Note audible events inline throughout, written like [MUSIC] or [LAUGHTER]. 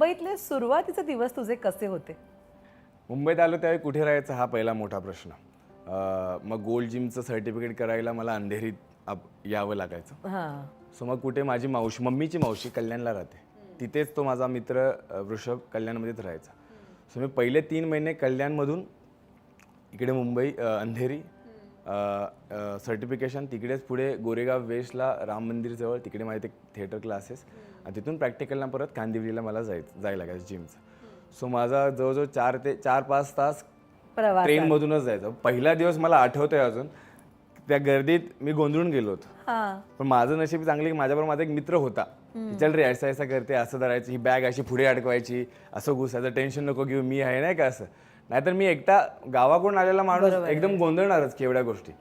मुंबईतले सुरुवातीचे दिवस तुझे कसे होते? मुंबईत आलो त्यावेळी कुठे राहायचं हा पहिला मोठा प्रश्न. अं, मग गोल्ड जिमचं सर्टिफिकेट करायला मला अंधेरीत आप- यावं लागायचं. हां. सो मग कुठे माझी मावशी मम्मीची मावशी कल्याणला राहते. तिथेच तो माझा मित्र अ, वृषभ कल्याणमध्येच राहायचा. सो मी पहिले तीन महिने कल्याणमधून इकडे मुंबई अ, अंधेरी सर्टिफिकेशन तिकडेच पुढे गोरेगाव वेस्टला राम मंदिरजवळ तिकडे माझे ते थिएटर क्लासेस आणि तिथून प्रॅक्टिकलला परत कांदिवलीला मला जायचं जायला लागायचं जिमचं सो माझा जवळजवळ चार ते चार पाच तास ट्रेनमधूनच जायचं. पहिला दिवस मला आठवतोय अजून त्या गर्दीत मी गोंधळून गेलो होतो. पण माझं नशीब चांगलं की माझ्याबरोबर माझा एक मित्र होता. चल रे ऐसा ऐसा करते असं धरायचं ही बॅग अशी पुढे अडकवायची असं घुसायचं टेन्शन नको घेऊ मी आहे नाही का असं. नाहीतर मी एकटा गावाकडून आलेला माणूस एकदम गोंधळणारच की एवढ्या गोष्टी.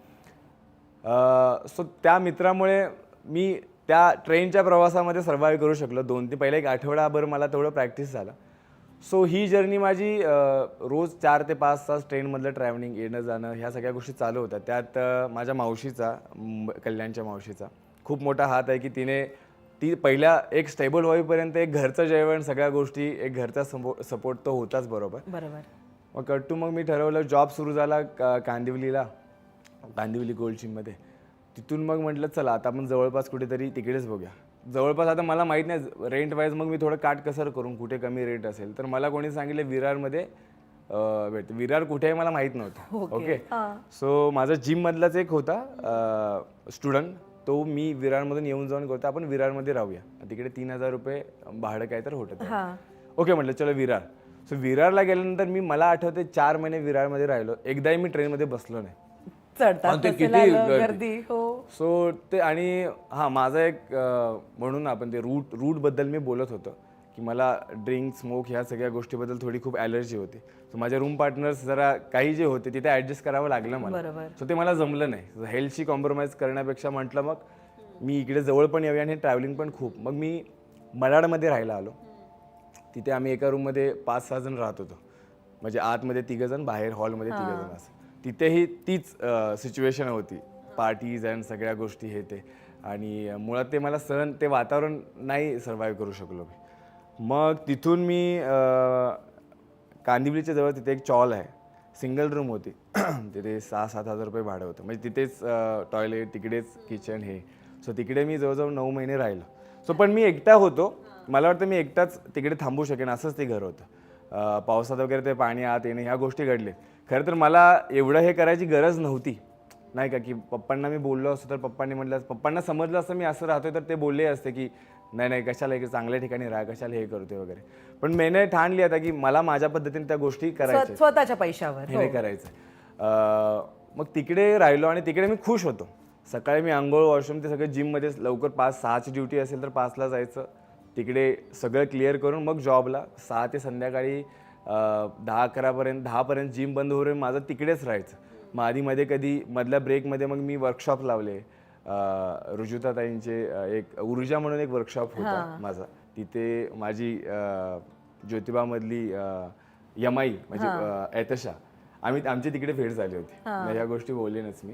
सो त्या मित्रामुळे मी त्या ट्रेनच्या प्रवासामध्ये सर्वाईव्ह करू शकलो. दोन ते पहिले एक आठवडाभर मला तेवढं प्रॅक्टिस झालं. सो ही जर्नी माझी रोज चार ते पाच तास ट्रेनमधलं ट्रॅव्हलिंग येणं जाणं ह्या सगळ्या गोष्टी चालू होत्या. त्यात माझ्या मावशीचा कल्याणच्या मावशीचा खूप मोठा हात आहे की तिने ती पहिल्या एक स्टेबल होईपर्यंत एक घरचं जेवण सगळ्या गोष्टी एक घरचा सपोर्ट तो होताच बरोबर. बरोबर. मग कट्टू मग मी ठरवलं जॉब सुरू झाला का- कांदिवलीला कांदिवली गोल्ड जिममध्ये तिथून मग म्हटलं चला आता आपण जवळपास कुठेतरी तिकडेच बघूया. जवळपास आता मला माहीत नाही रेंट वाईज मग मी थोडं काटकसर करून कुठे कमी रेट असेल. तर मला कोणी सांगितलं विरारमध्ये अं, भेटतं विरार कुठे आहे मला माहीत नव्हतं. ओके. सो माझा जिममधलाच एक होता स्टुडंट तो मी विरारमधून येऊन जाऊन करतो. आपण विरारमध्ये राहूया. तिकडे तीन हजार रुपये भाडं काय तर होतं ओके म्हटलं चलो विरार. सो विरारला गेल्यानंतर मी मला आठवते चार महिने विरारमध्ये राहिलो. एकदाही मी ट्रेनमध्ये बसलो नाही. चढतात गर्दी. हो. सो ते आणि हां माझा एक अं, म्हणून आपण ते रूट रूटबद्दल मी बोलत होतो की मला ड्रिंक स्मोक ह्या सगळ्या गोष्टीबद्दल थोडी खूप ॲलर्जी होती. सो माझे रूम पार्टनर्स जरा काही जे होते तिथे ॲडजस्ट करावं लागलं मला. बरोबर. सो ते मला जमलं नाही. हेल्थशी कॉम्प्रोमाइज करण्यापेक्षा म्हटलं मग मी इकडे जवळ पण येऊया आणि ट्रॅव्हलिंग पण खूप. मग मी मराठमध्ये राहायला आलो. तिथे आम्ही एका रूममध्ये पाच सहा जण राहत होतो. म्हणजे आतमध्ये तिघ जण बाहेर हॉलमध्ये तिघ जण असं. तिथेही तीच सिच्युएशन होती. पार्टीज अँड सगळ्या गोष्टी हे ते. आणि मुळात ते मला सहन ते वातावरण नाही सर्वाईव्ह करू शकलो मी. मग तिथून मी कांदिवलीच्या जवळ तिथे एक चॉल आहे. सिंगल रूम होती. [CLEARS THROAT] तिथे सहा सात हजार रुपये भाडं होतं. म्हणजे तिथेच टॉयलेट तिकडेच किचन हे. सो तिकडे मी जवळजवळ नऊ महिने राहिलो. सो पण मी एकटा होतो. मला वाटतं मी एकटाच तिकडे थांबू शकेन असंच ते घर होतं. पावसात वगैरे ते पाणी आत येणे ह्या गोष्टी घडले. खरं तर मला एवढं हे करायची गरज नव्हती. नाही का की पप्पांना मी बोललो असतो तर पप्पांनी म्हटलं पप्पांना समजलं असतं मी असं राहतोय तर ते बोलले असते की नाही नाही कशाला एक चांगल्या ठिकाणी राहा कशाला हे करतोय वगैरे. पण मेने ठाण था की मला माझ्या पद्धतीने त्या गोष्टी करायच्या स्व- स्वतःच्या पैशावर हे नाही करायचं मग तिकडे राहिलो आणि तिकडे मी खुश होतो. सकाळी मी आंघोळ वॉशरूम ते सगळं जिममध्ये लवकर पाच सहाची ड्युटी असेल तर पाचला जायचं. तिकडे सगळं क्लिअर करून मग जॉबला सहा ते संध्याकाळी दहा अकरापर्यंत दहापर्यंत जिम बंद होऊन माझं तिकडेच राहायचं. मग आधीमध्ये कधी मधल्या ब्रेकमध्ये मग मी वर्कशॉप लावले. रुजुताताईंचे एक ऊर्जा म्हणून एक वर्कशॉप होता माझा. तिथे माझी ज्योतिबामधली यमाई म्हणजे ऐतशा आम्ही आमची तिकडे भेट झाली होती. ह्या गोष्टी बोललेनच मी.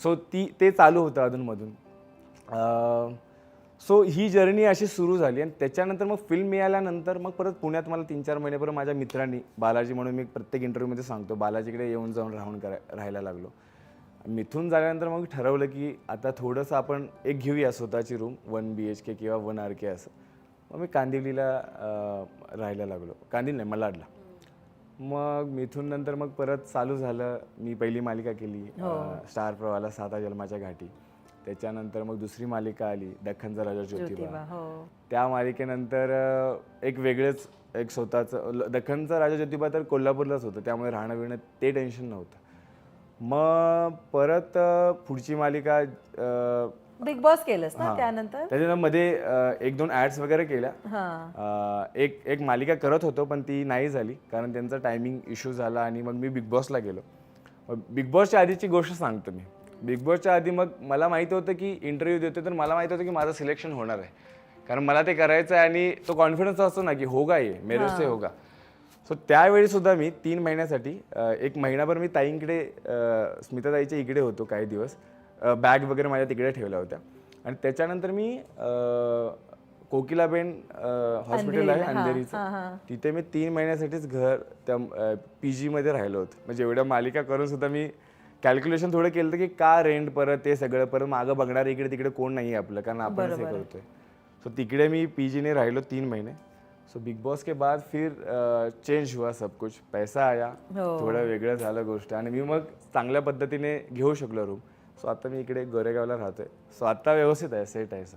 सो ती ते चालू होतं अधूनमधून. सो ही जर्नी अशी सुरू झाली आणि त्याच्यानंतर मग फिल्म मिळाल्यानंतर मग परत पुण्यात मला तीन चार महिन्यापर्यंत माझ्या मित्रांनी बालाजी म्हणून मी प्रत्येक इंटरव्ह्यूमध्ये सांगतो बालाजीकडे येऊन जाऊन राहून करा राहायला लागलो. मिथून झाल्यानंतर मग ठरवलं की आता थोडंसं आपण एक घेऊया स्वतःची room one B H K किंवा वन आर के असं. मग मी कांदिवलीला राहायला लागलो. कांदिवली नाही मलाडला मग मिथून नंतर मग परत चालू झालं. मी पहिली मालिका केली अं, स्टार प्रवाला साता जन्माच्या घाटी. त्याच्यानंतर मग दुसरी मालिका आली दख्खनचा राजा ज्योतिबा. हो. त्या मालिकेनंतर एक वेगळंच एक स्वतःचं दख्खनचा राजा ज्योतिबा तर कोल्हापूरलाच होतं. त्यामुळे राहणं बिणं ते टेन्शन नव्हतं. मग परत पुढची मालिका बिग बॉस केलंस ना त्यानंतर? त्याच्यानंतरमध्ये एक दोन ॲड्स वगैरे केल्या. एक एक मालिका करत होतो पण ती नाही झाली कारण त्यांचा टायमिंग इश्यू झाला आणि मग मी बिग बॉसला गेलो. बिग बॉसच्या आधीची गोष्ट सांगतो मी. बिग बॉसच्या आधी मग मला माहिती होतं की इंटरव्ह्यू देतो तर मला माहिती होतं की माझं सिलेक्शन होणार आहे. कारण मला ते करायचं आहे आणि तो कॉन्फिडन्स असतो ना की होगा ये मेरे से होगा. सो त्यावेळी सुद्धा मी तीन महिन्यासाठी एक महिनाभर मी ताईंकडे स्मिताताईच्या इकडे होतो काही दिवस. बॅग वगैरे माझ्या तिकडे ठेवल्या होत्या. आणि त्याच्यानंतर मी कोकिलाबेन हॉस्पिटल आहे अंधेरीचं. तिथे मी तीन महिन्यासाठीच घर त्या पी जीमध्ये राहिलो होतो. म्हणजे एवढ्या मालिका करून सुद्धा मी कॅल्क्युलेशन थोडं केलं होतं की का रेंट परत ते सगळं परत मागं बघणार इकडे तिकडे कोण नाही आपलं कारण आपणच हे करतोय. सो तिकडे मी पी जीने राहिलो तीन महिने. सो बिग बॉस के बाद फिर चेंज हुआ सब कुछ. पैसा आया. हो. थोडं वेगळं झालं गोष्ट. आणि मी मग चांगल्या पद्धतीने घेऊ शकलो रूम सो आता मी इकडे गोरेगावला राहतोय. सो आता व्यवस्थित आहे. सेट आहे सर